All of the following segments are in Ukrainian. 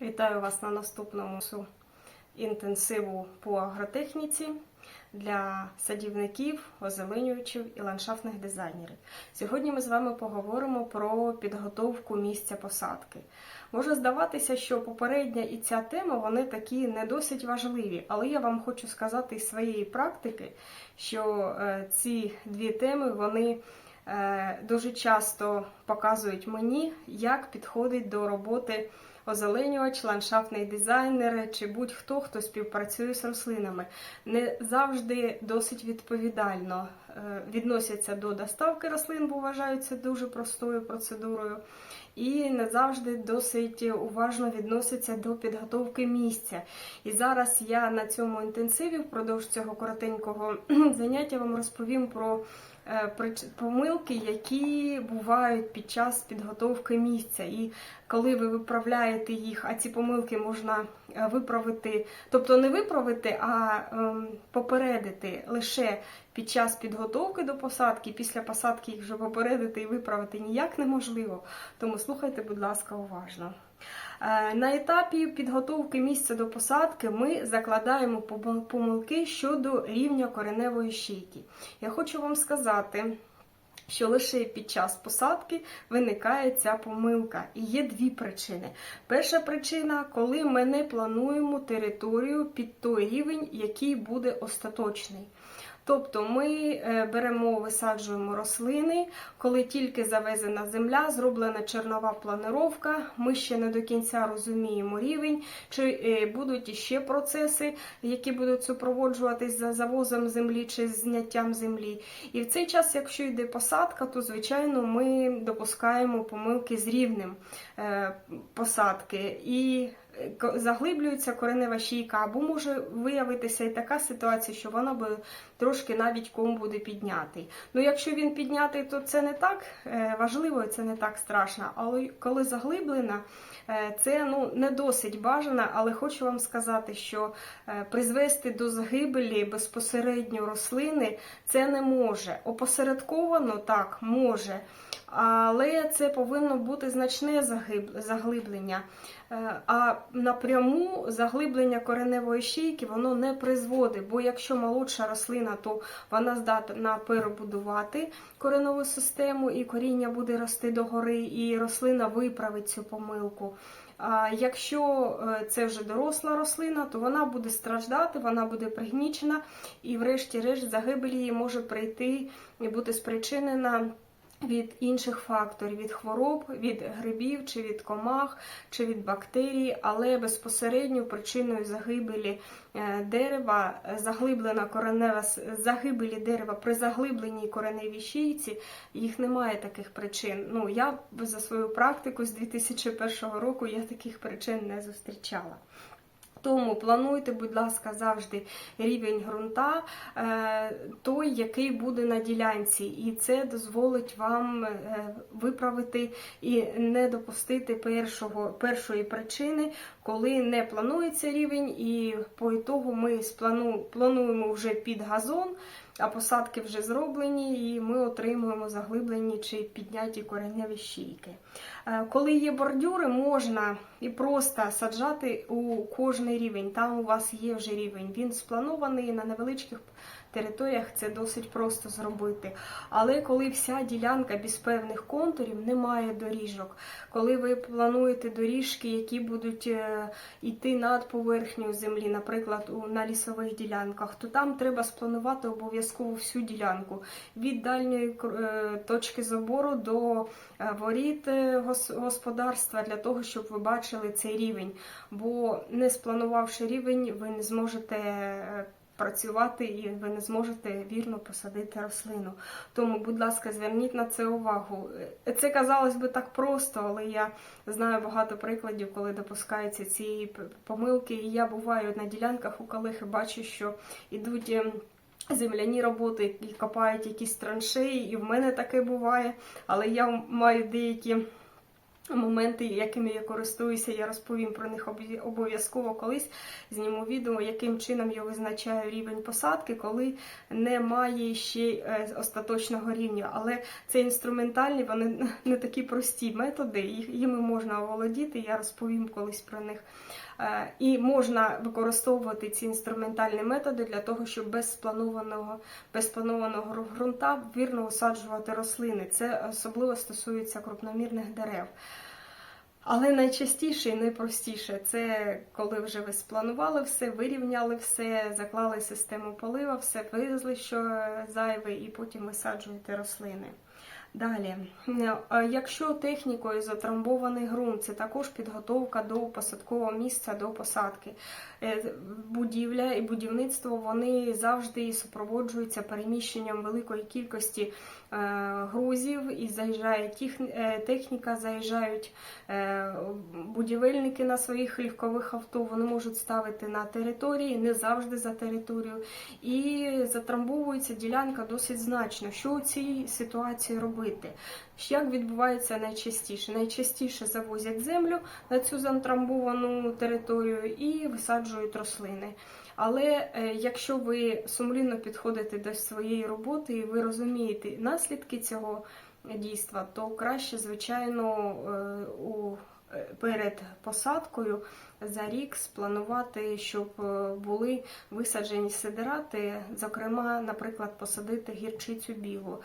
Вітаю вас на наступному інтенсиву по агротехніці для садівників, озеленювачів і ландшафтних дизайнерів. Сьогодні ми з вами поговоримо про підготовку місця посадки. Може здаватися, що попередня і ця тема вони такі не досить важливі, але я вам хочу сказати із своєї практики, що е, ці дві теми вони е, дуже часто показують мені, як підходить до роботи озеленювач, ландшафтний дизайнер чи будь-хто, хто співпрацює з рослинами. Не завжди досить відповідально е, відносяться до доставки рослин, бо вважаються дуже простою процедурою. І не завжди досить уважно відноситься до підготовки місця. І зараз я на цьому інтенсиві впродовж цього коротенького заняття вам розповім про е, помилки, які бувають під час підготовки місця. І коли ви виправляєте їх, а ці помилки можна виправити, тобто не виправити, а ем, попередити лише під час підготовки до посадки, після посадки їх вже попередити і виправити ніяк неможливо. Тому слухайте, будь ласка, уважно. Е, На етапі підготовки місця до посадки ми закладаємо пом- помилки щодо рівня кореневої шийки. Я хочу вам сказати, що лише під час посадки виникає ця помилка. І є дві причини. Перша причина, коли ми не плануємо територію під той рівень, який буде остаточний. Тобто ми е, беремо, висаджуємо рослини, коли тільки завезена земля, зроблена чернова планировка, ми ще не до кінця розуміємо рівень, чи е, будуть іще процеси, які будуть супроводжуватись за завозом землі чи зняттям землі. І в цей час, якщо йде посадка, то звичайно ми допускаємо помилки з рівнем е, посадки. І заглиблюється коренева шийка, або може виявитися і така ситуація, що вона би трошки навіть ком буде піднятий. Ну, якщо він піднятий, то це не так е, важливо, це не так страшно. Але коли заглиблена, е, це ну не досить бажано, але хочу вам сказати, що е, призвести до загибелі безпосередньо рослини це не може. Опосередковано так може. Але це повинно бути значне заглиблення. Е, А напряму заглиблення кореневої шийки воно не призводить, бо якщо молодша рослина, то вона здатна перебудувати коренову систему, і коріння буде рости догори, і рослина виправить цю помилку. А якщо е, це вже доросла рослина, то вона буде страждати, вона буде пригнічена, і врешті-решт загибель її може прийти і бути спричинена від інших факторів, від хвороб, від грибів, чи від комах, чи від бактерій, але безпосередньо причиною загибелі е, дерева, заглиблена коренева загибелі дерева при заглибленій кореневій шийці, їх немає таких причин. Ну я за свою практику з 2001 року я таких причин не зустрічала. Тому плануйте, будь ласка, завжди рівень ґрунта, е, той, який буде на ділянці, і це дозволить вам е, виправити і не допустити першого, першої причини, коли не планується рівень, і по ітогу ми плануємо вже під газон, а посадки вже зроблені, і ми отримуємо заглиблені чи підняті кореневі щійки. Е, Коли є бордюри, можна і просто саджати у кожний рівень. Там у вас є вже рівень. Він спланований на невеличких територіях, це досить просто зробити. Але коли вся ділянка без певних контурів, немає доріжок. Коли ви плануєте доріжки, які будуть е, йти над поверхнею землі, наприклад, на лісових ділянках, то там треба спланувати обов'язково всю ділянку від дальньої е, точки забору до е, воріт господарства для того, щоб ви бачили цей рівень. Бо не спланувавши рівень, ви не зможете працювати і ви не зможете вірно посадити рослину. Тому, будь ласка, зверніть на це увагу. Е, Це казалось би так просто, але я знаю багато прикладів, коли допускаються ці помилки. І я буваю на ділянках у колег і бачу, що ідуть. ем, Земляні роботи і копають якісь траншеї, і в мене таке буває, але я маю деякі моменти, якими я користуюся, я розповім про них обов'язково колись. Зніму відео, яким чином я визначаю рівень посадки, коли немає ще е, остаточного рівня. Але це інструментальні, вони не такі прості методи, їми можна оволодіти, я розповім колись про них. Е, І можна використовувати ці інструментальні методи для того, щоб без спланованого, без спланованого ґрунта вірно висаджувати рослини. Це особливо стосується крупномірних дерев. Але найчастіше і найпростіше це коли вже ви спланували все, вирівняли все, заклали систему полива, все вивезли, що зайве, і потім висаджуєте рослини. Далі, якщо технікою затрамбований ґрунт, це також підготовка до посадкового місця до посадки. Е, Будівля і будівництво вони завжди супроводжуються переміщенням великої кількості грузів і заїжджає е, техніка, заїжджають е, будівельники на своїх легкових авто. Вони можуть ставити на території, не завжди за територію, і затрамбовується ділянка досить значно. Що у цій ситуації робити? Як відбувається найчастіше? Найчастіше завозять землю на цю затрамбовану територію і висаджують рослини. Але е, якщо ви сумлінно підходите до своєї роботи і ви розумієте наслідки цього дійства, то краще, звичайно, е, у е, перед посадкою за рік спланувати, щоб були висаджені сидирати, зокрема, наприклад, посадити гірчицю білу.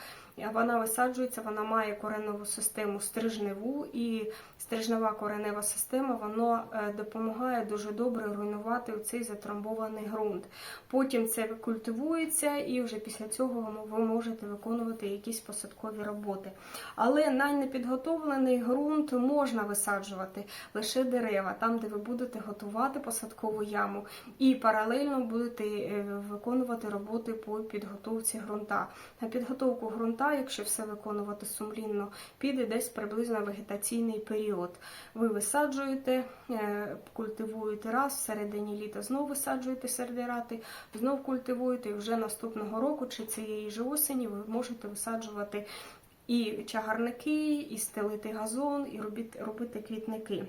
Вона висаджується, вона має кореневу систему стрижневу, і стрижнева коренева система вона е, допомагає дуже добре руйнувати цей затрамбований ґрунт. Потім це культивується, і вже після цього ви можете виконувати якісь посадкові роботи. Але на непідготовлений ґрунт можна висаджувати лише дерева, там, де ви будете готувати посадкову яму, і паралельно будете е, виконувати роботи по підготовці ґрунта. На підготовку ґрунта, якщо все виконувати сумлінно, піде десь приблизно вегетаційний період. Ви висаджуєте, е, культивуєте раз, всередині літа знову висаджуєте сердирати, знов культивуєте, і вже наступного року чи цієї ж осені ви можете висаджувати і чагарники, і стелити газон, і робити квітники.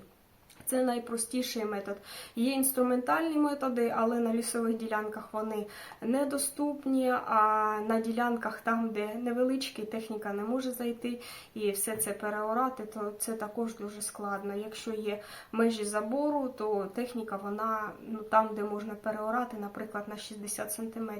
Це найпростіший метод. Є інструментальні методи, але на лісових ділянках вони недоступні. А на ділянках, там, де невеличкі, техніка не може зайти і все це переорати, то це також дуже складно. Якщо є межі забору, то техніка вона ну там, де можна переорати, наприклад, на 60 см,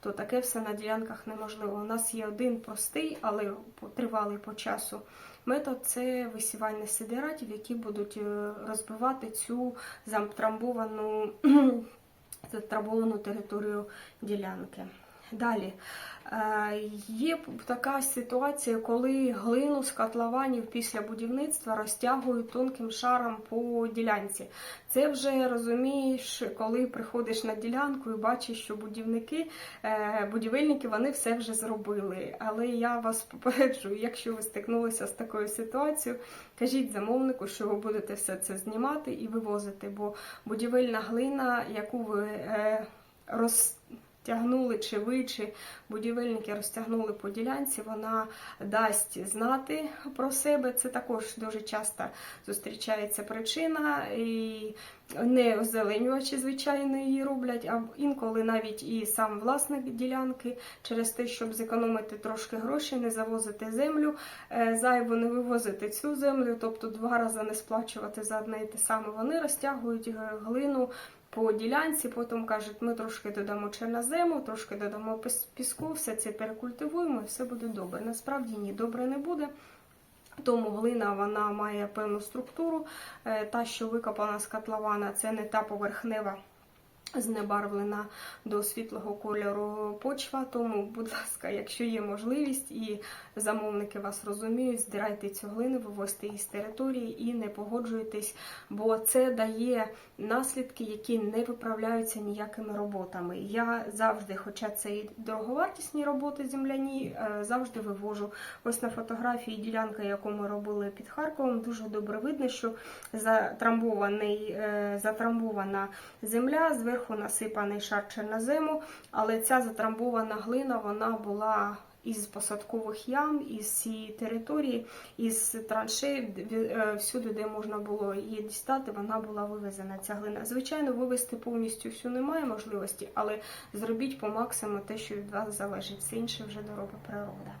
то таке все на ділянках неможливо. У нас є один простий, але тривалий по часу. Метод це висівання сидератів, які будуть е, розбивати цю замтрамбовану затрамбовану територію ділянки. Далі е, є така ситуація, коли глину з котлованів після будівництва розтягують тонким шаром по ділянці. Це вже розумієш, коли приходиш на ділянку і бачиш, що будівники, е, будівельники вони все вже зробили. Але я вас попереджую, якщо ви стикнулися з такою ситуацією, кажіть замовнику, що ви будете все це знімати і вивозити, бо будівельна глина, яку ви е, роз Тягнули чи ви, чи будівельники розтягнули по ділянці, вона дасть знати про себе. Це також дуже часто зустрічається причина, і не озеленювачі, звичайно, її роблять, а інколи навіть і сам власник ділянки через те, щоб зекономити трошки грошей, не завозити землю, е, зайву не вивозити цю землю, тобто два рази не сплачувати за одне і те саме. Вони розтягують е, глину по ділянці, потім кажуть, ми трошки додамо чорнозему, трошки додамо піску, все це перекультивуємо і все буде добре. Насправді ні, добре не буде. Тому глина вона має певну структуру. Е, Та, що викопана з котлована, це не та поверхнева знебарвлена до світлого кольору почва. Тому, будь ласка, якщо є можливість і замовники вас розуміють, здирайте цю глину, вивозьте її з території і не погоджуйтесь, бо це дає наслідки, які не виправляються ніякими роботами. Я завжди, хоча це і дороговартісні роботи земляні, е, завжди вивожу. Ось на фотографії ділянка, яку ми робили під Харковом, дуже добре видно, що затрамбований, е, затрамбована земля, зверху насипаний шар чорнозему, але ця затрамбована глина вона була із посадкових ям, із цієї території, із траншей, е, всюди, де можна було її дістати, вона була вивезена. Ця глина. Звичайно, вивезти повністю всю немає можливості, але зробіть по максимуму те, що від вас залежить. Все інше вже доробить природа.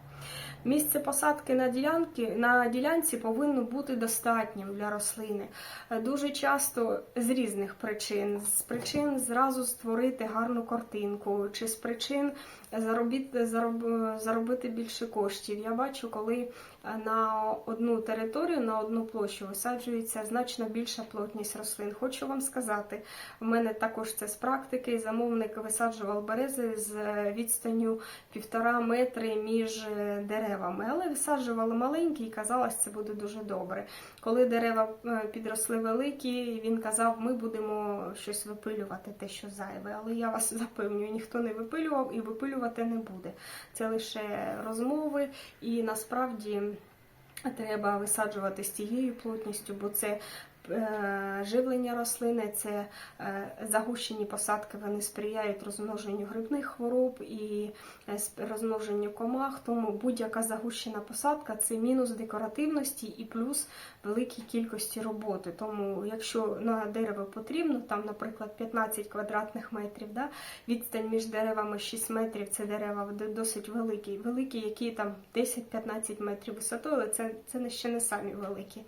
Місце посадки на ділянки на ділянці повинно бути достатнім для рослини. Е, Дуже часто з різних причин, з причин зразу створити гарну картинку, чи з причин заробити, зароб- заробити більше коштів. Я бачу, коли е, на одну територію, на одну площу висаджується значно більша плотність рослин. Хочу вам сказати, в мене також це з практики. Замовник висаджував берези з е, відстанню півтора метри між е, деревами, але висаджували маленькі і казалось, це буде дуже добре. Коли дерева е, підросли великі, він казав, ми будемо щось випилювати, те, що зайве. Але я вас запевнюю, ніхто не випилював і випилювати не буде. Це лише розмови, і насправді треба висаджувати з тією плотністю, бо це. Е, Живлення рослини, це е, загущені посадки, вони сприяють розмноженню грибних хвороб і е, розмноженню комах. Тому будь-яка загущена посадка це мінус декоративності і плюс великій кількості роботи. Тому, якщо на дерево потрібно, там, наприклад, 15 квадратних метрів, да, відстань між деревами 6 метрів, це дерева досить великі, великі, які там 10-15 метрів висотою, але це, це ще не самі великі.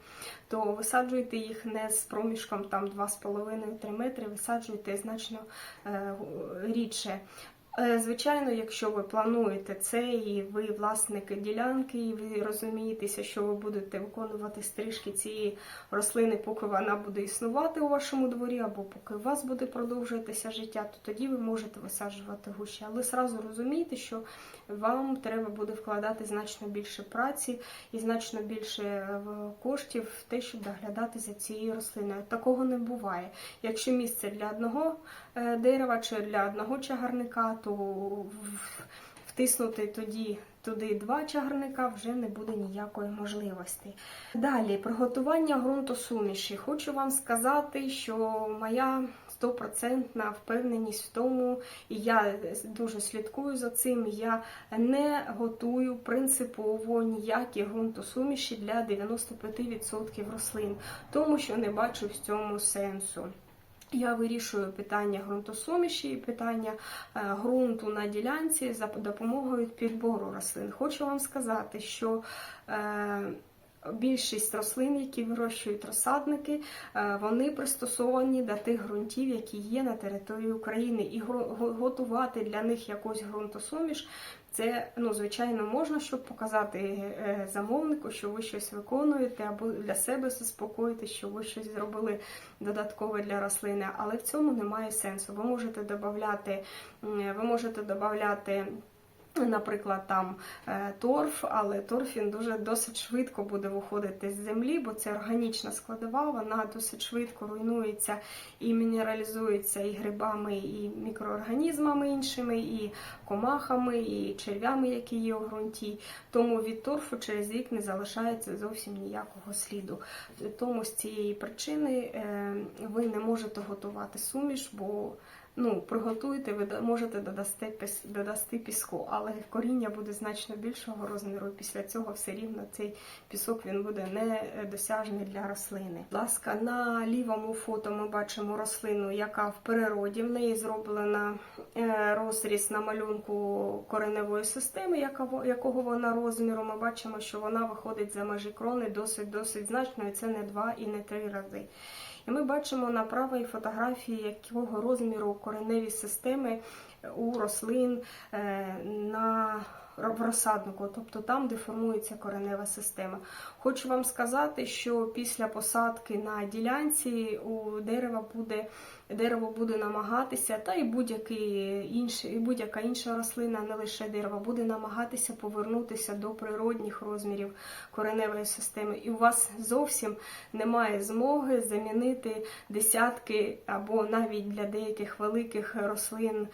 То висаджуйте їх не з проміжком там 2,5-3 метри, висаджуйте значно е, рідше. Е, Звичайно, якщо ви плануєте це, і ви власник ділянки, і ви розумієтеся, що ви будете виконувати стрижки цієї рослини, поки вона буде існувати у вашому дворі, або поки у вас буде продовжуватися життя, то тоді ви можете висаджувати гущі. Але зразу розумійте, що вам треба буде вкладати значно більше праці і значно більше е, коштів в те, щоб доглядати за цією рослиною. Такого не буває. Якщо місце для одного е, дерева чи для одного чагарника, то втиснути тоді туди два чагарника вже не буде ніякої можливості. Далі, приготування ґрунтосуміші. Хочу вам сказати, що моя стопроцентна впевненість в тому, і я дуже слідкую за цим. Я не готую принципово ніякі ґрунтосуміші для 95% рослин, тому що не бачу в цьому сенсу. Я вирішую питання ґрунтосуміші питання е, ґрунту на ділянці за допомогою підбору рослин. Хочу вам сказати, що е, більшість рослин, які вирощують розсадники, е, вони пристосовані до тих ґрунтів, які є на території України, і готувати для них якусь ґрунтосуміш. Це ну звичайно можна, щоб показати е, замовнику, що ви щось виконуєте, або для себе заспокоїти, що ви щось зробили додаткове для рослини, але в цьому немає сенсу. Ви можете додати, ви можете додати. Наприклад, там е, торф, але торф він дуже досить швидко буде виходити з землі, бо це органічна складова, вона досить швидко руйнується і мінералізується і грибами, і мікроорганізмами іншими, і комахами, і черв'ями, які є у ґрунті. Тому від торфу через рік не залишається зовсім ніякого сліду. Тому з цієї причини е, ви не можете готувати суміш, бо ну, приготуєте, ви можете додасти, піску, але коріння буде значно більшого розміру. Після цього все рівно цей пісок він буде недосяжний для рослини. Ласка, на лівому фото ми бачимо рослину, яка в природі в неї зроблена е, розріз на малюнку кореневої системи, якого вона розміру. Ми бачимо, що вона виходить за межі крони досить досить значно, і це не два і не три рази. І ми бачимо на правій фотографії, якого розміру кореневі системи у рослин е, на в розсаднику, тобто там, де формується коренева система. Хочу вам сказати, що після посадки на ділянці у дерева буде дерево буде намагатися, та і будь-яка інша рослина, не лише дерево, буде намагатися повернутися до природних розмірів кореневої системи. І у вас зовсім немає змоги замінити десятки або навіть для деяких великих рослин,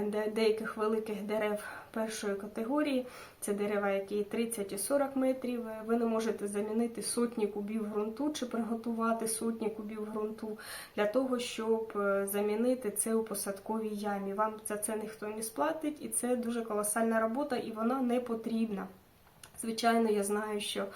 де- деяких великих дерев першої категорії. Це дерева, які 30 і 40 метрів. Ви не можете замінити сотні кубів ґрунту чи приготувати сотні кубів ґрунту для того, щоб е, замінити це у посадковій ямі. Вам за це ніхто не сплатить, і це дуже колосальна робота, і вона не потрібна. Звичайно, я знаю, що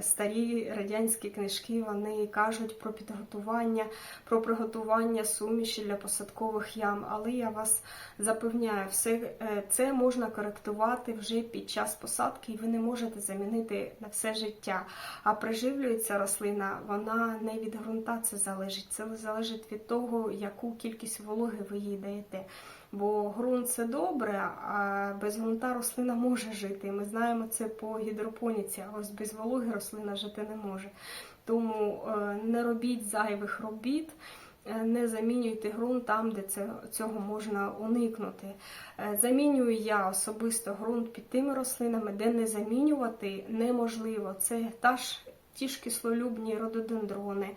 старі радянські книжки вони кажуть про підготування, про приготування суміші для посадкових ям, але я вас запевняю, все е, це можна коректувати вже під час посадки, і ви не можете замінити на все життя. А приживлюється рослина, вона не від ґрунта це залежить. Це залежить від того, яку кількість вологи ви їй даєте. Бо ґрунт це добре, а без ґрунта рослина може жити. Ми знаємо це по гідропоніці, а ось без вологи рослина жити не може. Тому е, не робіть зайвих робіт. е, Не замінюйте ґрунт там, де це, цього можна уникнути. Е, Замінюю я особисто ґрунт під тими рослинами, де не замінювати неможливо. Це та ж ті ж кислолюбні рододендрони,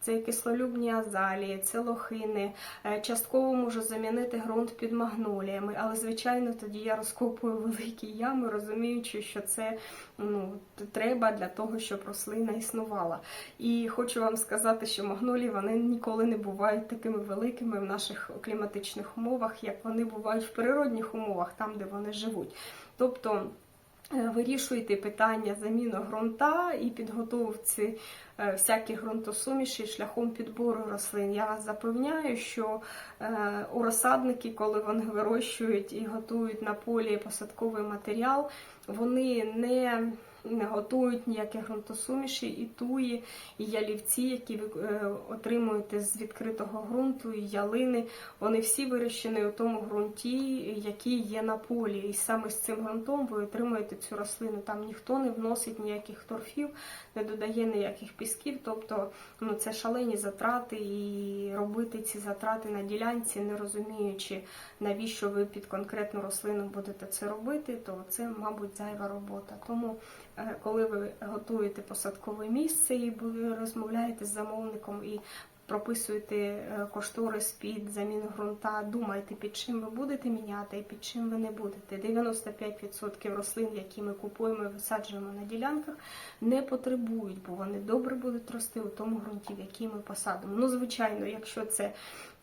це кислолюбні азалії, це лохини. Е, Частково можу замінити ґрунт під магноліями, але звичайно тоді я розкопую великі ями, розуміючи, що це ну, треба для того, щоб рослина існувала. І хочу вам сказати, що магнолії вони ніколи не бувають такими великими в наших кліматичних умовах, як вони бувають в природних умовах, там де вони живуть. Тобто. Е, Вирішуйте питання заміни ґрунта і підготовці е, всяких ґрунтосумішей шляхом підбору рослин. Я вас запевняю, що е, у розсадники, коли вони вирощують і готують на полі посадковий матеріал, вони не не готують ніяких ґрунтосуміші, і туї, і ялівці, які ви е, отримуєте з відкритого ґрунту, і ялини. Вони всі вирощені у тому ґрунті, який є на полі. І саме з цим ґрунтом ви отримуєте цю рослину. Там ніхто не вносить ніяких торфів, не додає ніяких пісків. Тобто ну, це шалені затрати, і робити ці затрати на ділянці, не розуміючи, навіщо ви під конкретну рослину будете це робити, то це, мабуть, зайва робота. Тому коли ви готуєте посадкове місце і розмовляєте з замовником і прописуєте е, кошторис під заміну ґрунта, думайте, під чим ви будете міняти і під чим ви не будете. 95% рослин, які ми купуємо і висаджуємо на ділянках, не потребують, бо вони добре будуть рости у тому ґрунті, в який ми посадимо. Ну, звичайно, якщо це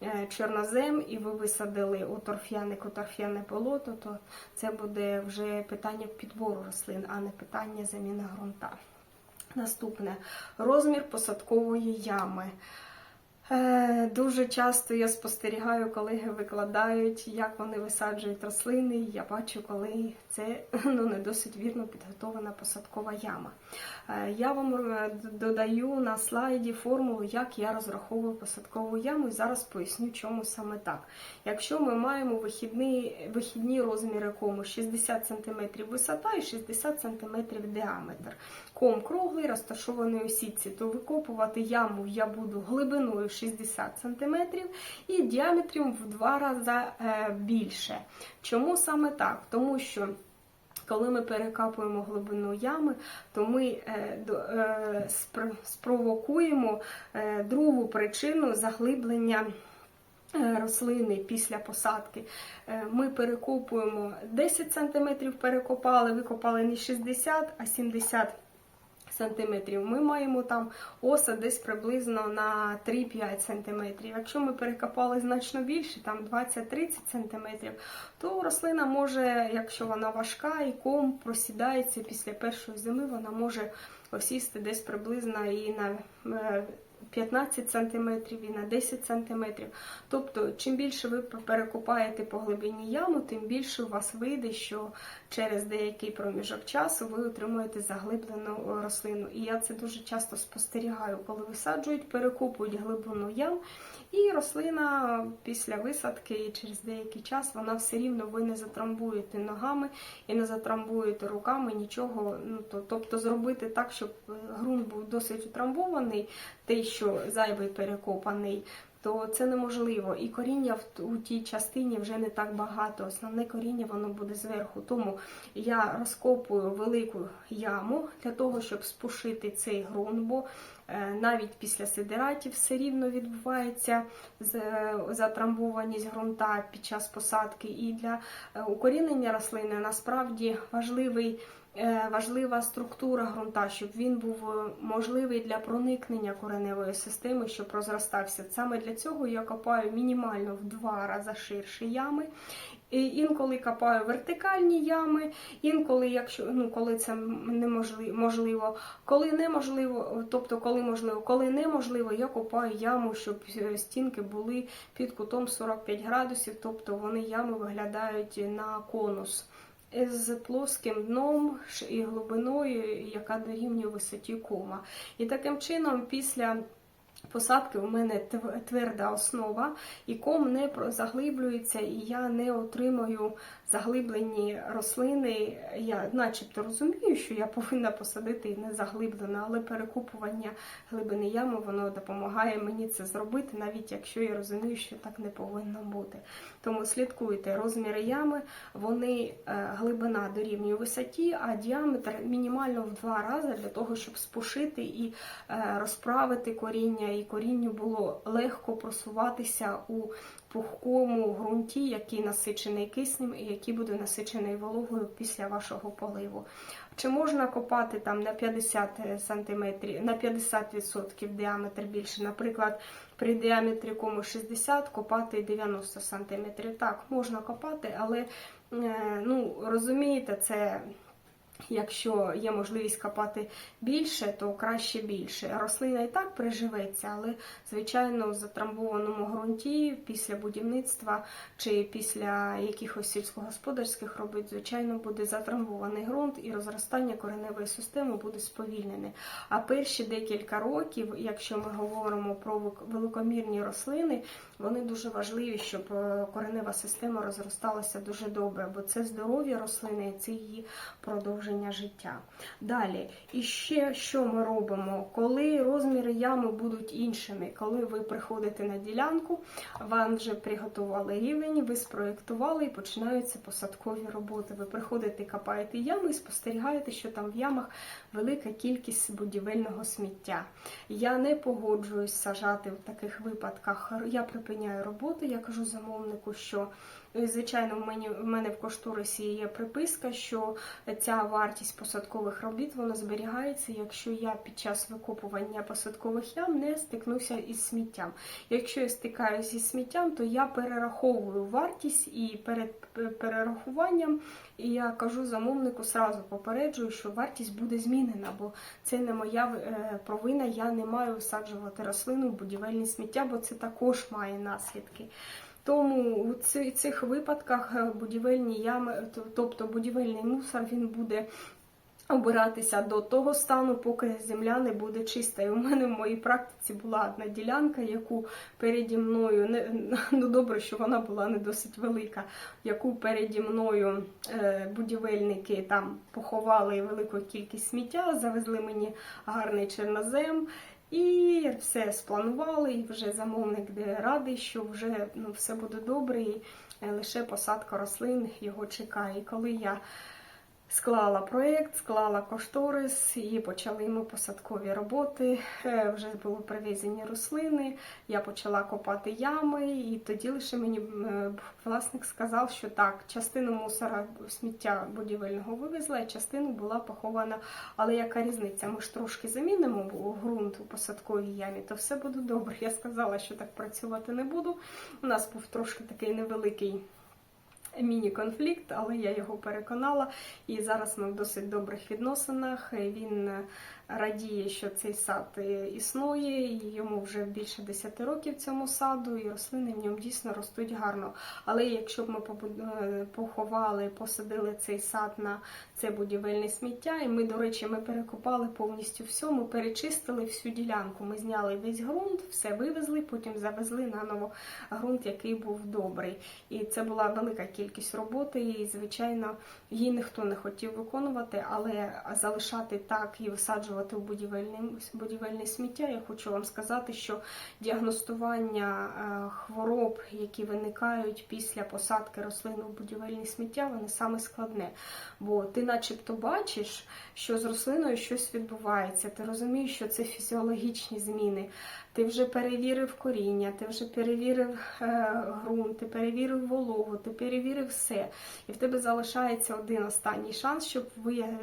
е, чорнозем і ви висадили у торф'яник, у торф'яне болото, то це буде вже питання підбору рослин, а не питання заміни ґрунта. Наступне розмір посадкової ями. Е, Дуже часто я спостерігаю, колеги викладають, як вони висаджують рослини. Я бачу, коли це ну, не досить вірно підготовлена посадкова яма. Е, Я вам е, додаю на слайді формулу, як я розраховую посадкову яму, і зараз поясню, чому саме так. Якщо ми маємо вихідні, вихідні розміри кому 60 см висота і 60 см діаметр, ком круглий, розташований у сітці, то викопувати яму я буду глибиною 60 см і діаметром в два рази е, більше. Чому саме так? Тому що коли ми перекапуємо глибину ями, то ми е, е, спр- спровокуємо другу причину заглиблення. Рослини після посадки ми перекопуємо 10 см, перекопали, викопали не 60, а 70 сантиметрів. Ми маємо там оса десь приблизно на 3-5 сантиметрів. Якщо ми перекопали значно більше, там 20-30 сантиметрів, то рослина може, якщо вона важка і ком просідається після першої зими, вона може осісти десь приблизно і на е, 15 см і на 10 см. Тобто, чим більше ви перекопаєте по глибині яму, тим більше у вас вийде, що через деякий проміжок часу ви отримуєте заглиблену рослину. І я це дуже часто спостерігаю, коли висаджують, перекопують глибину ям, і рослина після висадки через деякий час вона все рівно ви не затрамбуєте ногами і не затрамбуєте руками нічого. Ну то, тобто зробити так, щоб ґрунт був досить утрамбований, те, що зайвий перекопаний, то це неможливо. І коріння в у тій частині вже не так багато. Основне коріння воно буде зверху. Тому я розкопую велику яму для того, щоб спушити цей ґрунт, бо е, навіть після сидератів все рівно відбувається е, затрамбованість ґрунта під час посадки. І для е, укорінення рослини насправді важливий. Е, Важлива структура ґрунта, щоб він був е, можливий для проникнення кореневої системи, щоб розростався. Саме для цього я копаю мінімально в два рази ширші ями. І інколи копаю вертикальні ями, інколи, якщо ну коли це неможливо, можливо, коли неможливо, тобто коли можливо, коли неможливо, я копаю яму, щоб е, стінки були під кутом 45 градусів, тобто вони ями виглядають на конус з плоским дном і глибиною, яка дорівнює висоті кома. І таким чином, після посадки у мене тверда основа, і ком не заглиблюється, і я не отримую заглиблені рослини. Я начебто розумію, що я повинна посадити не заглиблено, але перекупування глибини ями воно допомагає мені це зробити, навіть якщо я розумію, що так не повинно бути. Тому слідкуйте, розміри ями, вони е, глибина дорівнює висоті, а діаметр мінімально в два рази для того, щоб спушити і е, розправити коріння, і корінню було легко просуватися у пухкому ґрунті, який насичений киснем і який буде насичений вологою після вашого поливу. Чи можна копати там на 50 сантиметрів, на 50% діаметр більше, наприклад, при діаметрі кому 60 копати 90 сантиметрів. Так, можна копати, але е, ну, розумієте, це Якщо є можливість копати більше, то краще більше. Рослина і так приживеться, але звичайно в затрамбованому ґрунті після будівництва чи після якихось сільськогосподарських робіт, звичайно, буде затрамбований ґрунт і розростання кореневої системи буде сповільнене. А перші декілька років, якщо ми говоримо про великомірні рослини, вони дуже важливі, щоб е, коренева система розросталася дуже добре, бо це здоров'я рослини, і це її продовження життя. Далі, і ще що ми робимо, коли розміри ями будуть іншими, коли ви приходите на ділянку, вам вже приготували рівень, ви спроєктували і починаються посадкові роботи. Ви приходите, копаєте ями і спостерігаєте, що там в ямах велика кількість будівельного сміття. Я не погоджуюсь сажати в таких випадках. Я припиняю роботу, я кажу замовнику, що е, звичайно в мене, в мене в кошторисі є приписка, що ця вартість посадкових робіт вона зберігається, якщо я під час викопування посадкових ям не стикнуся із сміттям. Якщо я стикаюся зі сміттям, то я перераховую вартість і перед перерахуванням і я кажу замовнику, сразу попереджую, що вартість буде змінена, бо це не моя е, провина. Я не маю висаджувати рослину в будівельні сміття, бо це також має наслідки. Тому у цих випадках е, будівельні ями, тобто будівельний мусор, він буде обиратися до того стану, поки земля не буде чиста. І у мене в моїй практиці була одна ділянка, яку переді мною не ну добре, що вона була не досить велика, яку переді мною е, будівельники там поховали велику кількість сміття, завезли мені гарний чорнозем. І все спланували, і вже замовник радий, що вже ну, все буде добре, і е, лише посадка рослин його чекає. І коли я склала проєкт, склала кошторис і почали ми посадкові роботи. Е, Вже були привезені рослини, я почала копати ями, і тоді лише мені е, власник сказав, що так, частину мусора сміття будівельного вивезла, а частину була похована. Але яка різниця? Ми ж трошки замінимо ґрунт у посадковій ямі, то все буде добре. Я сказала, що так працювати не буду. У нас був трошки такий невеликий міні-конфлікт, але я його переконала. І зараз ми в досить добрих відносинах. Він е, радіє, що цей сад е, існує, і йому вже більше 10 років цьому саду, і рослини в ньому дійсно ростуть гарно. Але якщо б ми е, поховали, посадили цей сад на це будівельне сміття. І ми, до речі, ми перекопали повністю все, ми перечистили всю ділянку. Ми зняли весь ґрунт, все вивезли, потім завезли наново ґрунт, який був добрий. І це була велика кількість роботи, і, звичайно, її ніхто не хотів виконувати, але залишати так і висаджувати в будівельне, будівельне сміття. Я хочу вам сказати, що діагностування е, хвороб, які виникають після посадки рослин у будівельне сміття, вони саме складне. Бо ти, начебто, бачиш, що з рослиною щось відбувається. Ти розумієш, що це фізіологічні зміни. Ти вже перевірив коріння, ти вже перевірив е, ґрунт, ти перевірив вологу, ти перевірив все. І в тебе залишається один останній шанс, щоб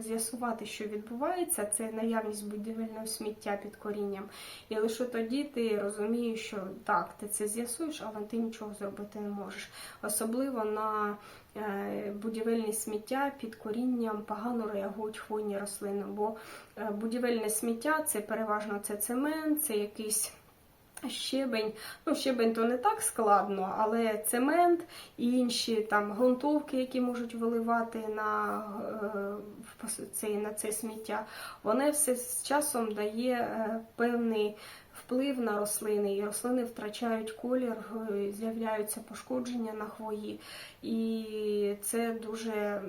з'ясувати, що відбувається. Це наявність будівельного сміття під корінням. І лише тоді ти розумієш, що так, ти це з'ясуєш, але ти нічого зробити не можеш. Особливо на е, будівельне сміття під корінням погано реагують хвойні рослини, бо е, будівельне сміття це переважно це цемент, це якийсь. Щебень, ну щебень то не так складно, але цемент і інші там ґрунтовки, які можуть виливати на, е, це, на це сміття, вони все з часом дає е, певний вплив на рослини, і рослини втрачають колір, е, з'являються пошкодження на хвої, і це дуже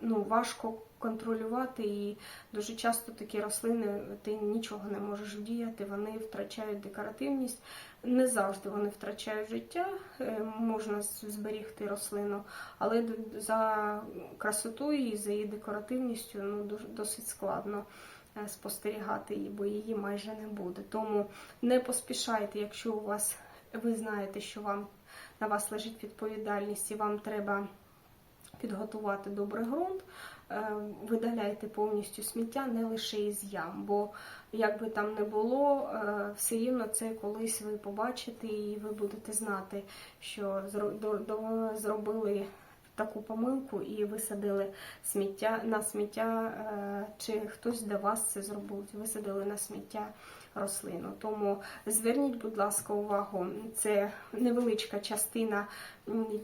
ну, важко контролювати. І дуже часто такі рослини ти нічого не можеш вдіяти, вони втрачають декоративність. Не завжди вони втрачають життя, е, можна зберігти рослину, але за красотою і за її декоративністю ну, досить складно е, спостерігати її, бо її майже не буде. Тому не поспішайте, якщо у вас ви знаєте, що вам на вас лежить відповідальність і вам треба підготувати добре ґрунт, е, видаляйте повністю сміття не лише із ям, бо як би там не було, е, все рівно це колись ви побачите і ви будете знати, що зробили таку помилку і висадили сміття на сміття, е, чи хтось до вас це зробив, висадили на сміття рослину. Тому зверніть, будь ласка, увагу, це невеличка частина,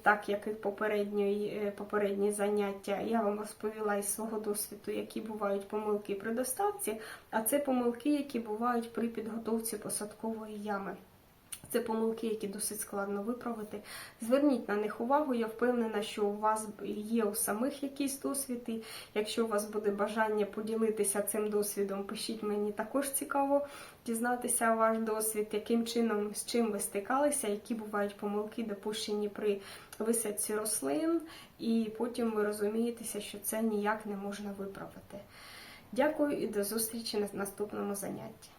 так як і попередньої, е, попередні заняття. Я вам розповіла із свого досвіду, які бувають помилки при доставці, а це помилки, які бувають при підготовці посадкової ями. Це помилки, які досить складно виправити. Зверніть на них увагу. Я впевнена, що у вас є у самих якісь досвід. І якщо у вас буде бажання поділитися цим досвідом, пишіть мені також цікаво дізнатися ваш досвід, яким чином з чим ви стикалися, які бувають помилки, допущені при висадці рослин, і потім ви розумієтеся, що це ніяк не можна виправити. Дякую і до зустрічі на наступному занятті.